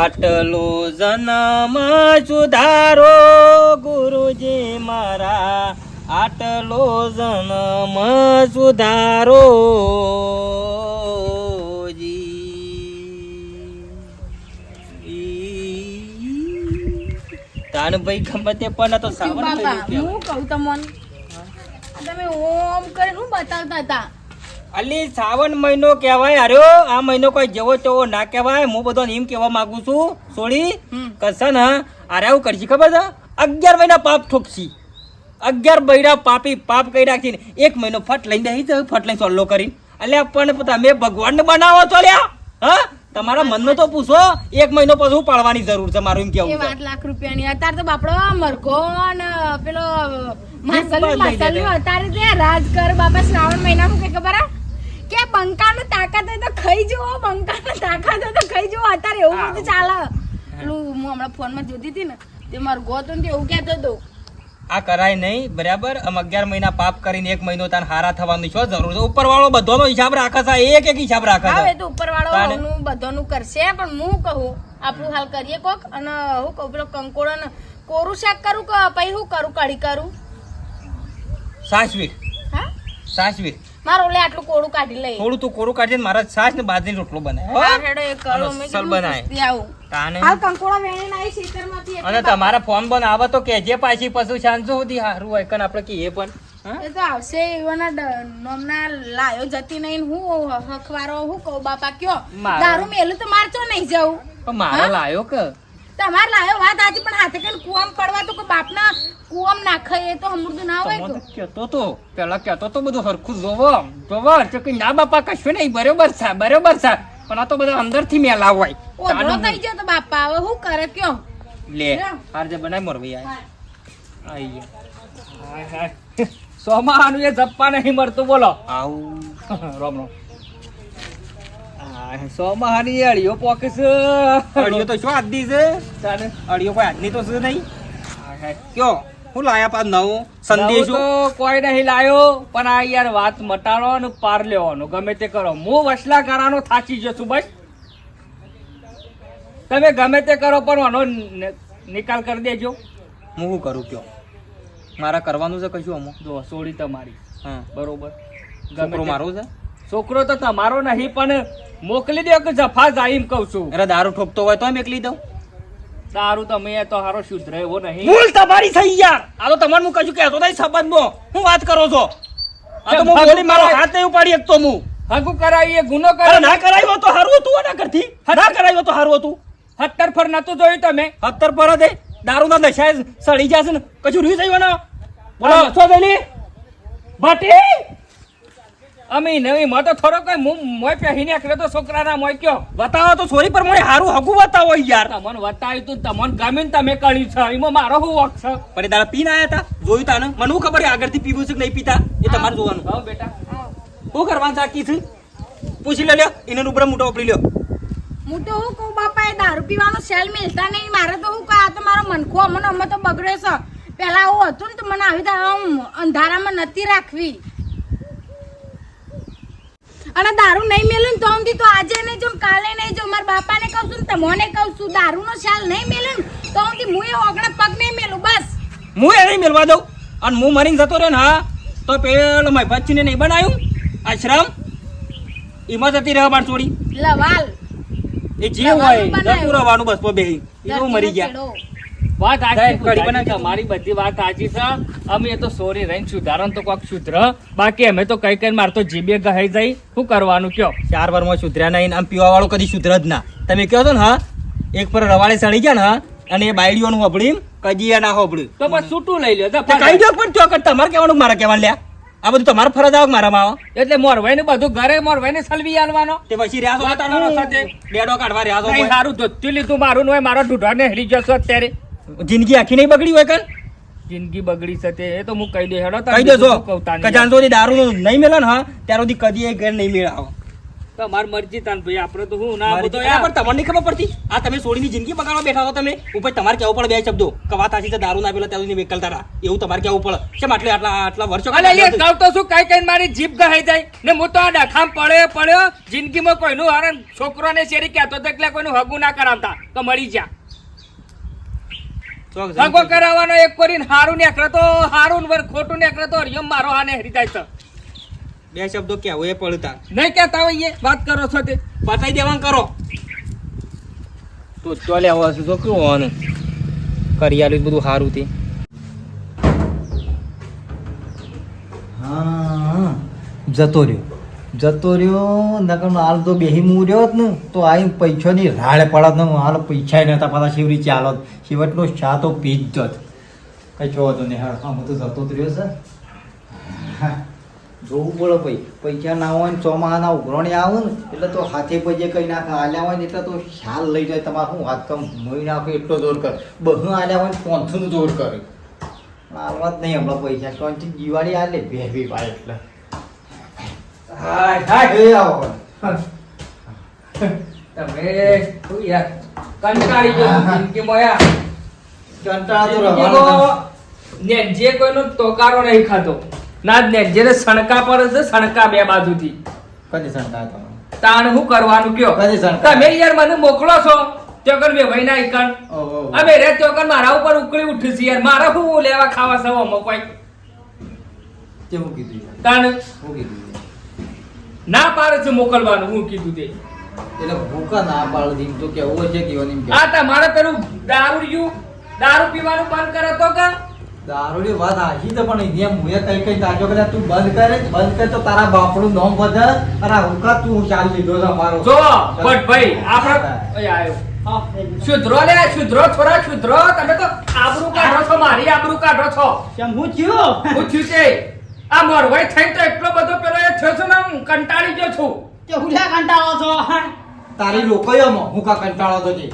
આટલો જન્મ સુધારો ગુરુજી મારા. આટલો જન્મ સુધારો તાન ભાઈ ગમે તે પણ તો સાવન હું કહું તમને? તમે ઓમ કરીને હું બતાવતા હતા. અલી શ્રાવણ મહિનો કહેવાય. અરે આ મહિનો કોઈ જેવો તેવો ના કહેવાય. હું બધો એમ કહેવા માંગુ છું સોળી કસન અરે આવું કરશી ખબર છે? અગિયાર મહિના પાપ ઠોકશી. અગિયાર બૈરા પાપી પાપ કરી રાખી એક મહિનો ફટ લઈને દઈ ફટ લઈને સોલ્લો કરીને. અલ્યા પણ તમે ભગવાનને બનાવો છો લ્યા હા? તમારા મનનો તો પૂછો એક મહિનો પછી હું પાડવાની જરૂર છે મારું એમ કેવું છે 8 લાખ રૂપિયાની. અત્યારે તો બાપડો મરઘો ને પેલો માસલ માસલ અત્યારે તે રાજ કર બાપા શ્રાવણ મહિનામાં કે ખબર હે? કે બંકાનો તાકાત હોય તો ખાઈ જુઓ બંકાનો તાકાત હોય તો ખાઈ જુઓ. અત્યારે એવું. બધું ચાલે. પેલું હું હમણાં ફોનમાં જોતી હતી ને તે મારું ગોતું ને એવું કહેતો હતો. આ કરાય નહીં બરાબર? આમ અગિયાર મહિના પાપ કરીને એક મહિનો તાર હારા થવાની છો જરૂર છે? ઉપર વાળો બધાનો હિસાબ રાખે છે એક એક હિસાબ રાખે છે. હવે તો ઉપરવાળો તાને? હવનું બધાનું કરશે પણ હું કહું આપણું હાલ કરીએ કોક અને હું કહું પેલો કંકોડો ને કોરું શાક કરું કે પછી હું કરું કઢી કરું? સાસવીર. હા? સાસવીર. મારો ઓલે આટલું કોળું કાઢી લઈ. થોડું તું કોરું કાઢજે મારા છાશ ને બાજરી રોટલો બનાય. હેડો એ કરો અને સલ બનાય. તાને? હાલ કંકોડા વેણીને આવી ખેતરમાંથી એટલે અને તમારા ફોન બંધ આવે તો કેજે પાછી પશુ શાંતિ સુધી હારું હોય. કન આપણે કહીએ પણ એ તો આવશે એવાના નોમના લાયો જતી નહીં હું હખવારો હું કહું બાપા કયો? મારો- દારૂ મેલું તો નહીં જવું. પણ મારો લાયો કે? તમારે લાયો વાત આજે પણ હાથે કઈ કુવામ પડવા તો કોઈ બાપના કુવામ નાખે એ તો અમૃત ના હોય તો. તો કહેતો તો પેલા કહેતો તો બધું હરખું જોવો. જોવો તો કે ના બાપા કશું નહીં બરોબર છે બરોબર છે. પણ આ તો બધા અંદરથી મેલા હોય તાનું થઈ ગયો તો બાપા હવે શું કરે કયો? લે. હાર જે બનાય મોરવી આઈ ગયા હાય હાય. સોમાહાનું એ જપ્પા નહીં મળતું બોલો. આવું. રામ રામ. એ અળીઓ અડિયો તો શું આજની છે? તાને. અડિયો કોઈ આદની તો છે નહીં? હાય, હાય. કયો? હું લાયા પાછ નવું નવું સંદેશો કોઈ નહીં લાયો પણ આ યાર વાત મટાડો પાર લેવાનો ગમે તે કરો. હું વસલા કરાનો થાચી જશું બસ. તમે ગમે તે કરો પણ આનો નિકાલ કરી દેજો. હું શું કરું કયો? મારા કરવાનું છે કશું અમુક? જો સોડી તમારી. હા. બરોબર. મારું મારો છે? છોકરો તો તમારો નહીં પણ મોકલી દો કે જફા જાઈમ કહું છું. અરે દારૂ ઠોકતો હોય તો મોકલી દઉં? દારૂ તમે તો હારો શુદ્ધ એવો નહીં? ભૂલ તમારી થઈ યાર. આ તો તમારે હું કશું કહેતો નહીં સંબંધમાં. હું વાત કરો છો? આ તો હું બોલી મારો. હાથ નહીં ઉપાડી શકતો હું. હગું કરાવીએ ગુનો કરે ના કરાવ્યો તો સારું હતું ના કરતી ના કરાવ્યો તો સારું હતું. હત્તર ફર નતું જોયું તમે? હત્તર પર દે દારૂના નશા સડી જશે ને. કશું રહ્યું થયું ને બોલો. છો ભટી અમે નવી મો તો થોડો કઈ મુ મોય પહેરીને કરે તો છોકરાના મોય કયો બતાવો તો સોરી પર મને હારું હગું બતાવો યાર. તમને બતાવ્યું તું તમને ગમે ને તમે કર્યું છે. એમાં મારો શું વક છે? પણ તારા પીન આયા હતા જોયું તાને મને હું ખબર આગળથી પીવું છે કે નહીં પીતા? એ તમારે જોવાનું. હા બેટા. શું કરવાનું છે છું પૂછી લે લ્યો એને ઉપર મોટો વાપરી લ્યો. હું તો હું કહું બાપા એ દારૂ પીવાનો સેલ મિલતા નહીં. મારે તો હું કહા આ તો મારો મનખો અમને અમે તો બગડે છે. પેલા હું હતું ને તો મને આવી અંધારામાં નથી રાખવી. અને દારૂ નહીં મેલું તો આમથી તો આજે નહીં જો કાલે નહીં જો મારા બાપાને કહું છું ને તમને કહું છું દારૂનો શાલ નહીં મેલું તો આમથી હું એ ઓગણા પગ નહીં મેલું બસ. હું એને મેળવા દઉં. અને હું મરીને જતો રહ્યો ને હા તો પેલો મારી બચ્ચીને નહીં બનાવ્યું? આશ્રમ એમાં જતી રહેવા બાર છોડી લવાલ. એ જે હોય જતું રહેવાનું બસ બેહી. એવું મરી ગયા. વાત કઢી તમારી બધી વાત સાચી છે. અમે તો સોરી રહીને સુધારણ તો કોક સુધર. બાકી અમે તો કઈ કઈ માર તો જીબે ગહાઈ જાય શું કરવાનું કયો? ચાર વારમાં સુધર્યા નહીં આમ પીવા વાળો કદી સુધર જ ના. તમે કહો છો ને હા? એક પર રવાડે સડી ગયા ને અને એ બાયડીઓનું હોબળી કજી ના હોબળી તો બસ છૂટું લઈ લ્યો કઈ દો પણ ચો તમારે કહેવાનું મારા મારે કહેવાનું લ્યા. આ બધું તમારે ફરજ આવે મારામાં આવે? એટલે મોરવાઈ ને બધું ઘરે મોરવાઈ ને સલવી આલવાનો. તે પછી રહ્યા. બેડો કાઢવા રહ્યા સારું ધોતી લીધું મારું નો મારો ઢૂઢા ને હેરી જશો અત્યારે. જિંદગી આખી નહીં બગડી હોય કન? જિંદગી બગડી શકે એ તો હું કહી દે હેડો કહી દેજો. કજાન સુધી દારૂ નહીં મેલે ને હા ત્યાર સુધી કદી એ ઘેર નહીં મેળાવો. તમાર મરજી તાન ભાઈ આપણે તો હું ના બધો અરે પણ તમને ખબર પડતી? આ તમે સોડીની જિંદગી બગાડવા બેઠા હો તમે? ઉપર તમારે કેવું પડે બે શબ્દો. કવા તાસી તો દારૂ ના પેલા ત્યાં સુધી વેકલતા એવું તમારે કેવું પડે. કેમ આટલે આટલા આટલા વર્ષો અલે એ કહું તો શું? કઈ કઈ મારી જીભ ગહાઈ જાય. ને હું તો આ ડખામ પડ્યો પડ્યો. જિંદગીમાં કોઈનું હરણ છોકરાને શેરી કહેતો તો એટલે કોઈનું હગું ના કરાવતા. તો મળી જા. ચોક કરાવવાનો એક કરીને હારું નેકળે તો હારું વર ખોટું નેકળે તો હરિયમ મારો આને હરી જાય છે. બે શબ્દો કેવું એ પડતા. નહીં કહેતા હોય એ વાત કરો છો તે. બતાવી દેવાનું કરો. તો ચોલે આવો છે તો કેવું હોવાનું કરી આલ્યું બધું સારું તે. હા. જતો રહ્યો. જતો રહ્યો, નકર હાલ તો બેહી હું રહ્યો જ ને, તો આઈ પૈસાની રાડ પડત ને હાલ પૈસા નતા પાછા શિવરી ચાલત. શિવટનો ચા તો પી જ. જત છો હતો ને હા હું તો જતો રહ્યો છે. જોવું પડે ભાઈ પૈસા ના હોય ને, ચોમાહાના ઉઘરણી આવે ને, એટલે તો હાથે પૈસે કઈ નાખે આલ્યા હોય ને, એટલે તો ખ્યાલ લઈ જાય. તમારે શું હાથ કમ મોઈ નાખો, એટલો દોર કર. બધું આલ્યા હોય ને પોંથું દોર કરે. હાલવા જ નહીં હમણાં પૈસા. શાંતિ દિવાળી આલે બે બી ભાઈ એટલે. હાય હાય હે આવો. તમે શું યાર કંટાળી ગયો છું જિંદગીમાં યાર. કંટાળા તો રહેવાનો જિંદગીમાં નેનજે કોઈનો તોકારો નહીં ખાતો ના જ નેનજેને સણકા પર છે સણકા બે બાજુથી. કદી સણકા તો તાણ હું કરવાનું કયો? કદી સણકા તમે યાર મને મોકલો છો. ચોકર બે ભાઈ ના ઈકણ. અમે રે ત્યોકન મારા ઉપર ઉકળી ઉઠી છે યાર. મારા હું લેવા ખાવા સવો મો કોઈ હું કીધું તાણ? હું કીધું? ના પાડે છે મોકલવાનું હું કીધું તે. એટલે ભૂકા ના પાડે દીધી તો કેવું છે કેવાની આ તા મારે પેલું દારૂ દારૂ પીવાનું બંધ કરે તો કા? દારૂની વાત આજી તો પણ અહીંયા મુએ કઈ કઈ તાજો કર્યા તું બંધ કરે બંધ કર તો તારા બાપનું નામ વધે. અને હુકા તું ચાલ લીધો છે મારો. જો બટ ભાઈ આપણે આયો. શુદ્રો લે શુદ્રો થોડા શુદ્રો તમે તો આબરૂ કાઢો છો મારી આબરૂ કાઢો છો. કેમ હું થયું? હું થયું છે આ મોરવાઈ થઈ તો એટલો બધો પેલો એ થયો છું ને હું કંટાળી ગયો છું. કે હુલ્યા કંટાળો છો તારી લોકો આમાં હુકા કંટાળો તો? છે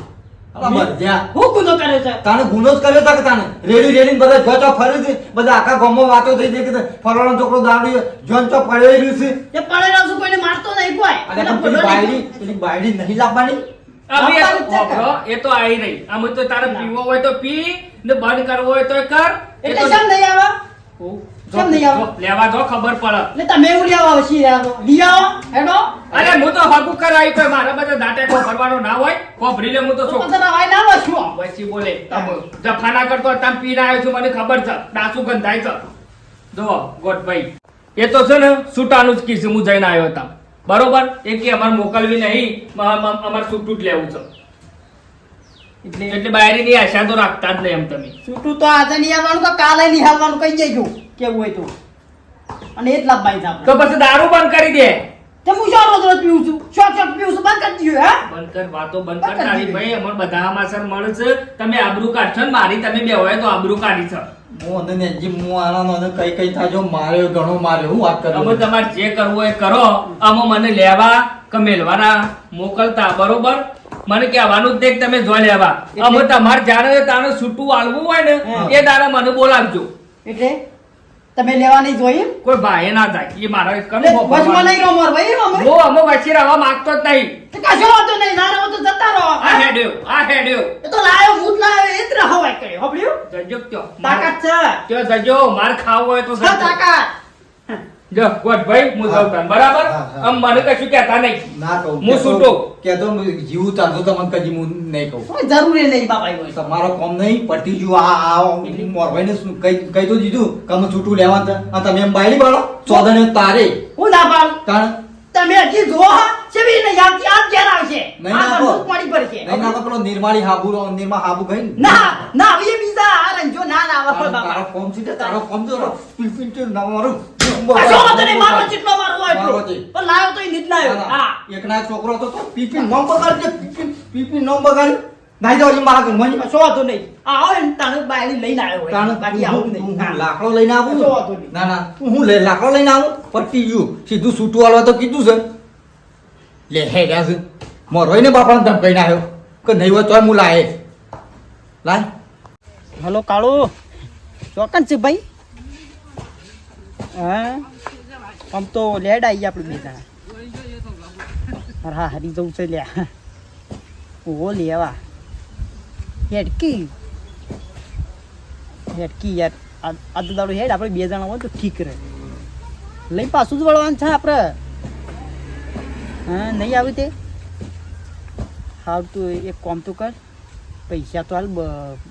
હું ગુનો કર્યો છે? તાણે ગુનો જ કર્યો કે તાણે? રેડી રેડી બધા જો ચો ફરી છે? બધા આખા ગામમાં વાતો થઈ છે કે ફરવાનો છોકરો દારૂ જોન ચો પડ્યો રહ્યું છે? એ પડેલો છું કોઈને મારતો નહીં કોઈ. અને પણ પેલી બાયડી પેલી બાયડી નહીં લાવવાની? એ તો વાપરો, એ તો આવી રહી આમ તો તારે પીવો હોય તો પી ને બંધ કરવો હોય તો કર. એટલે નહીં આવે? કેમ નહીં આવે? લેવા જો ખબર પડે. એટલે તમે એવું લેવા આવો આવો. લઈ હેડો. અરે હું તો હગું કરાવી કોઈ મારા બધા દાટેકો ભરવાનો ના હોય. કોભરી લે હું તો તો છો પછી ના લો છું પછી બોલે? તમે જફાના કરતો તમે પીને આવ્યો છું મને ખબર છે. ડાસુ ગંધાય છે. જો ગોટભાઈ એ તો છે ને છૂટાનું જ કીધું હું જઈને આવ્યો હતા. બરોબર? એ કે અમારે મોકલવી નહીં અમારે છૂટું જ લેવું છે. એટલે બાયરીની આશા તો રાખતા જ નહીં એમ તમે. છૂટું તો આજે નહીં આવવાનું તો કાલે નહીં આવવાનું કઈ જઈજો કેવું હોય તો? અને એ જ લાભ બાઈ તો પછી દારૂ બંધ કરી દે. તે હું શો રોજ રોજ પીવું છું. શોખ શોખ પીવું છું. બંધ કરી દીધું હા? બંધ કર વાતો બંધ કર. તારી ભાઈ અમર બધા માસર મળે છે. તમે આબરૂ કાઢશો ને મારી તમે બે હોય તો આબરૂ કાઢી છો હું અને નેનજી હું આનાનો અને કઈ કઈ થાજો માર્યો ઘણો માર્યો હું વાત અમે તમારે જે કરવું હોય એ કરો. અમે મને લેવા કે મેલવાના મોકલતા બરોબર? મને કહેવાનું જ દેખ તમે જો લેવા. અમે તમારે જ્યારે તારે છૂટું આલવું હોય ને એ દાડા મને બોલાવજો. એટલે? તમે લેવા નહીં જોઈએ કોઈ ભાઈ ના થાય. એ મારા કનું વચમાં નહીં રહો માર ભાઈ અમે હું અમે વચ્ચે રહેવા માંગતો જ નહીં. તો કશો વાંધો નહીં ના રહો તો જતા રહો. આ? હેડ્યો આ હેડ્યો. એ તો લાયો ભૂત લાયો એ જ રહો વાય કર્યો હબળ્યું જજો ત્યો તાકાત છે. ત્યો જજો માર ખાવો હોય તો તાકાત. જો ગોટ હું જાઉં તાન, બરાબર? હા, હા. આમ મને કશું કહેતા નહીં. ના કહું હું છૂટો. કે તો જીવું તાંધો તમને કદી હું નહીં કહું. કોઈ જરૂરી નહીં બાપા તમારો કોમ નહીં પડતી જો આ આ મોરભાઈને શું કઈ કઈ તો દીધું કે છૂટું લેવા તમે એમ બાયડી પાડો ચોદને તારે હું ના પાડું. તાણ તમે હજી જો સેવી ને આવતી આજ ઘેર આવશે? આ નાખો. બધું પાણી છે નહીં ના તો પેલો નિર્માળી હાબુ નિર્મા હાબુ ગઈ ના. ના હવે બીજા આ રંજો ના ના આવે તારો કોમ છે તારો કોમ જો રો. પીલ પીલ તો ના મારું. કશો વાંધો નહીં મારો જેટલો મારો હોય એટલો. પણ લાયો તો એ લાયો ના, હા. એકના છોકરો તો પીપી નોમ બગાડજે. પીપી પીપી નોમ બગાડ. નાઈ જાવ મારા ઘરમાં શું વાંધો નહીં આવો ને તાણે બાયડી લઈને આવ્યો હોય તાણે બાકી આવું નહીં. લાકડો લઈને આવું કશો વાંધો નહીં. ના ના હું લે- લાકડો લઈને આવું પટી ગયું સીધું છૂટું વાળવા તો કીધું છે લે હે ગયા છે મોર ને બાપાને ધમ કહીને આવ્યો કે નહીં હોય તોય હું લાય લાય હલો કાળુ ચોકન છે ભાઈ હા આમ તો લેડ આવી આપણે બે જણા હા હરી જવું છે લ્યા ઓ લેવા હેડકી. હેડકી યાર. આ તો દાડો હેડ, આપણે બે જણા હોય તો ઠીક રહે. લઈ પાછું જ વળવાનું છે આપણે. હા, નહીં આવ્યું તે? હાલ તું એક કોમ તો કર. પૈસા તો હાલ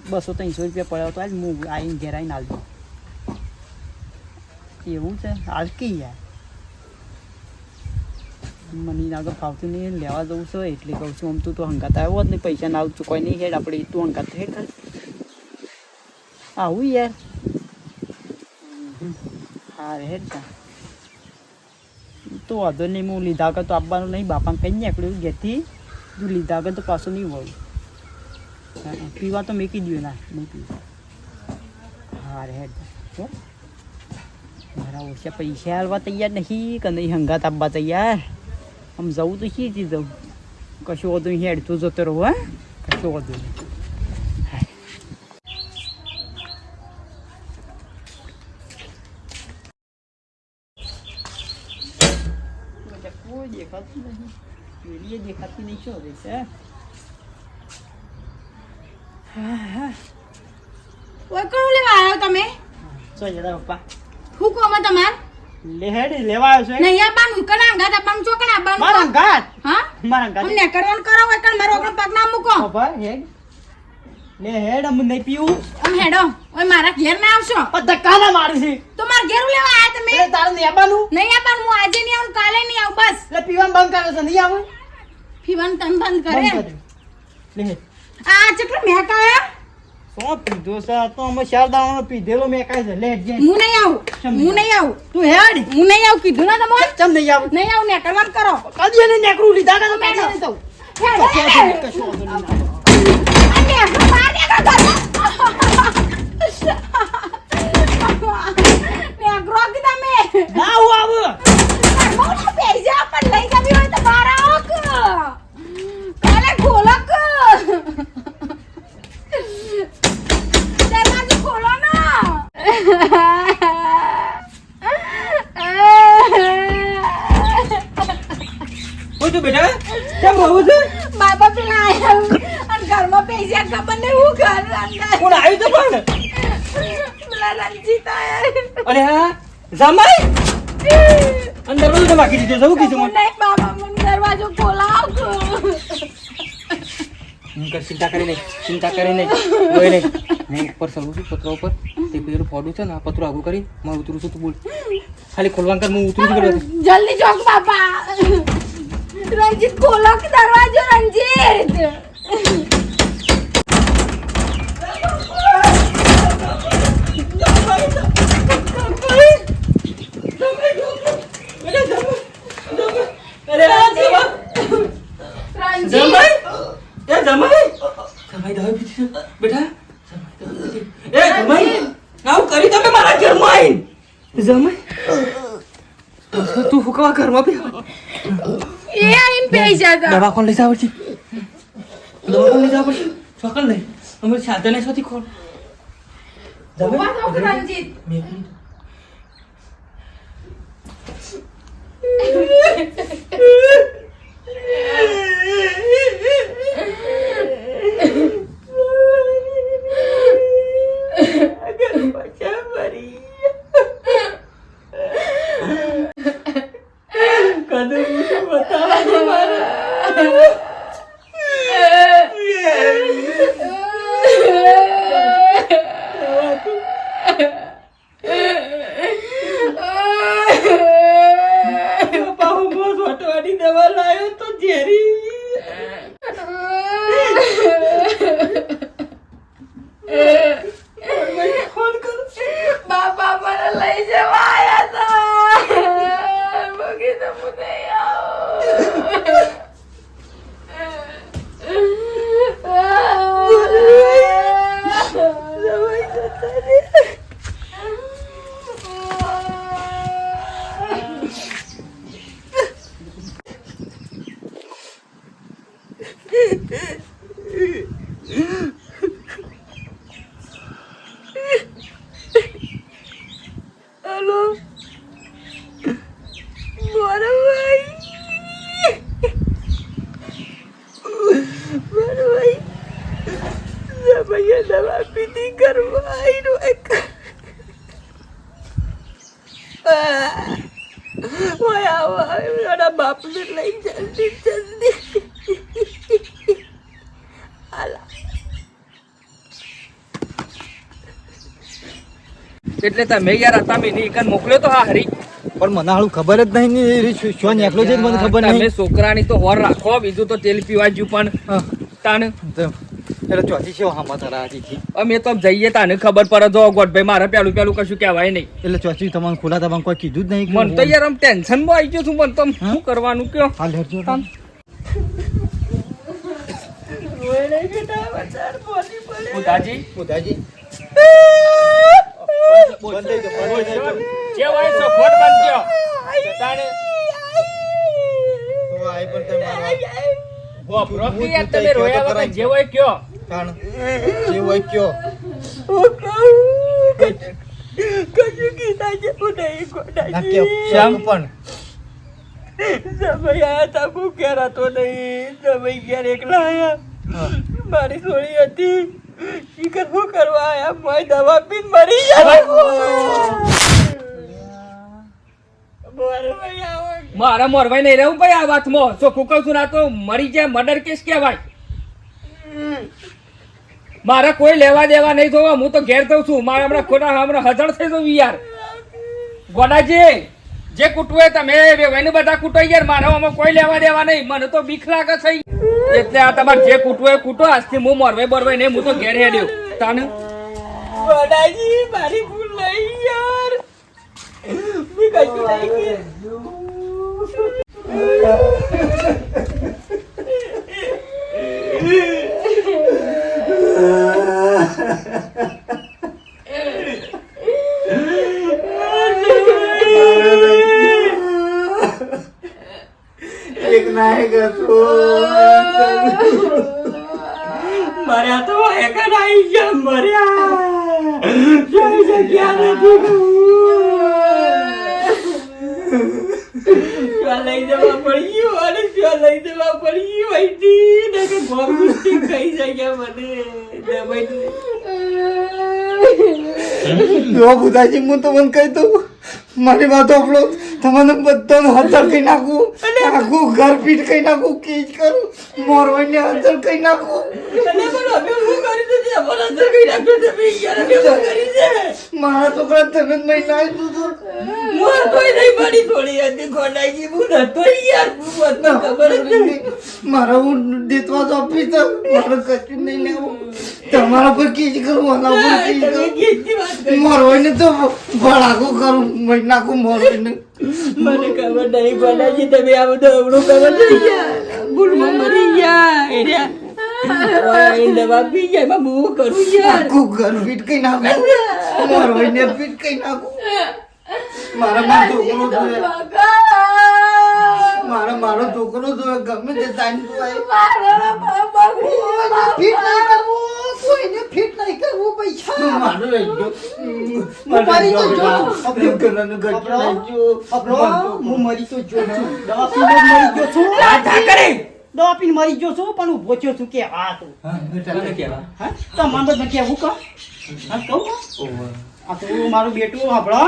બસો ત્રણસો રૂપિયા પડ્યો તો હાલ હું આવીને ઘેર આવીને હાલ એવું છે? હાલ કી યાર. મને આગળ ફાવતું નહીં લેવા જવું છે એટલે કહું છું આમ તું તો હંગાત આવ્યો હોત નહીં પૈસા ના ચૂકવાય નહીં હેડ આપણે તું હંગાત હેડ કર આવું યાર. હા હેડ તા. તો વાંધો નહીં હું લીધા વગર તો આપવાનું નહીં બાપાને કહી નીકળ્યું ઘેરથી. તું લીધા વગર તો પાછું નહીં વળું. હા, હા, પીવા તો મેકી દઉં ના નહીં પીવા હા હેડ હો. મારા ઓછા પૈસા હાલવા તૈયાર નહીં કે નહીં હંગાત આપવા તૈયાર? આમ જવું તો શીથી જવું કશું વધુ નહીં હેડતું જતો રહું હા કશું વધુ નહીં દેખાતું નહીં પેલીએ દેખાતી નહીં શું રહી છે ઓય કયું લેવા આવ્યો તમે ચો જરા પપ્પા શું કહો અમે તમાર લેહેડ લેવા આવ્યો છે. નહીં આપવાનું કણા અંગાત આપવાનું ચોકણા મારા આપવાનું ઘાટ હા? મારા ઘાટ અમને કરવાનું કરો હોય કણ મારો ઓગણ પગ ના મૂકો. પપ્પા હેડ. લે હેડ અમ નહીં પીવું. અમ હેડો ઓય મારા ઘેર ના આવશો. પણ ધક્કા ના મારે છે. તો માર ઘેર લેવા આયા તમે? એ તારું નહીં આવવાનું? નહીં આપવાનું હું આજે નહીં આવું કાલે નહીં આવું બસ. લે પીવાનું બંધ કરે છે નહીં આવું? પીવાનું તમ બંધ કરે. લે આ ચટલો મેકાયા શું પીધો છે? તો અમે ચાર દાવાનો પીધેલો મેં કાંઈ છે લે જે હું નહીં આવું. હું નહીં આવું. તું હેડ. હું નહીં આવું. કીધું ના તમને? ચમ નહીં આવું. નહીં આવું ને કરવાનું કરો. કદી એને નેકરું લીધા કે તો હેડો. નહીં હેડો, હેડો. કશું નેકળો બહાર નેકળો કે તમે? ના હું આવું. લઈ જવી હોય તો બાર આવો કે. કાલે ખોલો કે. દરવાજો ખોલો તું બેટા, કેમ રહું છું? બાબા પેલા આયા અને ઘરમાં પૈસા ખબર ને હું ઘર કોણ આવ્યું તો પણ? પેલા રંજીત આયા અરે હા, જમાઈ? અંદર બધું તમે બાકી દીધું જવું કીધું મને બાબા મને દરવાજો ખોલાવ ચિંતા કરી નહીં, ચિંતા કરી નહીં કોઈ નહીં. ઉપર ચડું છું ઉપર. તે પેલું ફોડું છે ને આ પતરું આગું કરી મારે ઉતરું છું તું બોલ. ખાલી ખોલવાનું કર હું ઉતરું છું જલ્દી ચોક બાપા. રંજીત ખોલો દરવાજો રંજીત અરે આ જમાઈ રંજીત જમાઈ એ જમાઈ જમાઈ દવા પીધી છે બેટા જમાઈ દવા પીધી. એ જમાઈ આવું કરી તમે મારા ઘરમાં આવીને જમાઈ તો તું હુકવા ઘરમાં બી એ આઈન પૈસા તો દવા કોણ લઈ જાવ છે દવા કોણ લઈ જાવ પડશે સકલ લઈ અમે સાધને સોથી ખોલ થો કે રંજીત મેં Ai, eu tô dinheirinho. બાપને લઈ જલ્દી જલ્દી. એટલે તમે યાર તમે ની કન મોકલ્યો તો હા હરી. પણ મને હાલું ખબર જ નહીં ને શું- એકલો છે મને ખબર તમે નહીં. છોકરાની તો હોર રાખો બીજું તો તેલ પીવા જ્યું પણ. તાણ. એટલે ચોથી છે હામાં તારા હાથીથી અમે તો જઈએ તાને ખબર પડે જો ગોઠભાઈ મારે પેલું પેલું કશું કહેવાય નહીં. એટલે ચોથી તમારે ખુલ્લા તમારે કોઈ કીધું જ નહીં મને તો યાર આમ ટેન્શનમાં આવી ગયું છું મને તો શું કરવાનું કયો? હાલ હેડજો. ઉદાજી ઉદાજી જે હોય તો ફોન તાણે ગોભરો કે યાર તમે રોયા વગર જે હોય કયો. જે હોય કયો કશું કીધા જેવું નહીં કયો શ્યામ. પણ. સમય આયા તા હું ઘેર હતો નહીં. સમય ઘેર એકલા આયા. મારી સોળી હતી. શિખર શું કરવા આયા? મોય દવા પીને મરી જાય મારા મોરવાઈ નહીં રહેવું ભાઈ આ વાતમાં. ચોખ્ખું કહું છું ના તો મરી જાય મર્ડર કેસ કહેવાય. મારે કોઈ લેવા દેવા નહીં જોવા. હું તો ઘેર જઉં છું. મારા હમણાં ખોટા હમણાં હજાર થઈ જવું યાર. ગોડાજી, જે કૂટવું તમે વેવાઈને બધા કૂટો યાર. મારા કોઈ લેવા દેવા નહીં. મને તો બીક લાગે છે. એટલે આ તમારે જે કૂટવું એ કૂટો. આજથી હું મરવે બોરવાઈ નહીં. હું તો ઘેર હેડ્યો. તાને? ગોડાજી, મારી ભૂલ નહીં યાર. મેં કશું નહીં કીધું. એક મર્યા તો એકન આઈ ગયા, મર્યા. જઈ જગ્યા નથી શું લઈ જવા પડ્યું અને શું લઈ જવા પડ્યું વૈતી ને કે ગોમતી ખાઈ જાય મને. દબાઈ જો બુધાજી હું તો મને કહી દઉં. મારી વાત આપણો તમને બધાને હતર કહી નાખું? આખું ઘર પીટ કહી નાખું? કેજ કરું? મોરવાઈને હતર કહી નાખું? અને નાખ્યું મારા છોકરા તમે જ નહીં નાઈ દીધું મોર કોઈ નહીં પડી થોડી હતી. ખોડાઈ હું નતો યાર. હું ખબર જ નથી. મારા હું દેતવા તો આપી તો મારે કશું નહીં લેવું તમારા પર કેજ કરું આના પર કેજ કરું. મોરવાઈને તો ભડાકો કરું. મહી નાખું મોરવાઈને મને ખબર નહીં ગોડાજી તમે આ બધું અવળું ખબર છો ગયા? ભૂલમાં મરી ગયા એ રહ્યા ઓય, દવા પી જાય એમાં બહુ કરું યાર આખું ઘર પીટ કહી નાખું. મોરવાઈને પીટ કહી નાખું. મારા મારો છોકરો જોઈએ મારા મારો છોકરો જોઈએ ગમે તે ટાઈમ ફીટ નહીં કરવું કોઈને ફિટ નહીં કરવું પૈસા મારું લઈ મરી તો જો. આપણે ઘરનું ઘર ચલાવજો હું મરી તો જો દવા પીને મરી ગયો છું. આ ઠાકરે દવા પીને મરી ગયો છું પણ હું ભોચ્યો છું કે હા તું. તને કેવા? હા? તો મને બધું કેવું કહો? હા કહું? આ તો મારું બેટું આપણો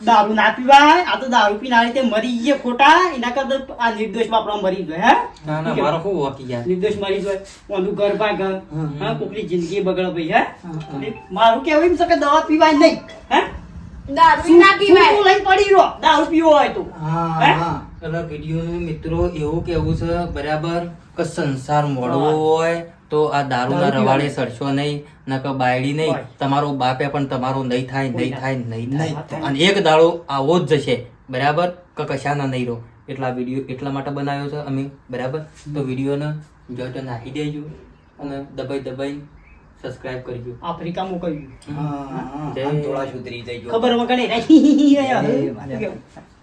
દારૂ ના પીવાય આ તો દારૂ પીને આ રીતે મરી ગયે ખોટા એના કરતા આ નિર્દોષ બાપડો મરી ગયો હે? ના ના મારો શું વાકી ગયા? નિર્દોષ મરી ગયો ઓનું ઘર પા ઘર હા કોકની જિંદગી બગડે ભઈ હે? મારું કેવું એમ છે કે દવા પીવાય નહીં હે? દારૂ ના પીવાય. તું લઈ પડી રહ્યો દારૂ પીવો હોય તો હે? પેલા વિડીયોનું મિત્રો એવું કેવું છે બરાબર કે સંસાર મોડવો હોય તો આ દારૂના રવાડે સરસો સડશો નહીં નકર બાયડી નહીં. તમારો બાપે પણ તમારો નહીં થાય નહીં થાય નહીં થાય. અને એક દાડો આવો જ જશે. બરાબર? કે કશાના નહીં રહો. એટલા વીડિયો એટલા માટે બનાવ્યો છે અમે. બરાબર? તો વિડીયોને જો તો નાખી દેજો અને દબાઈ દબાઈ સબસ્ક્રાઇબ કરજો આફ્રિકા મોકલ્યું. જય થોડા સુધરી જઈજો ખબર. કેવું?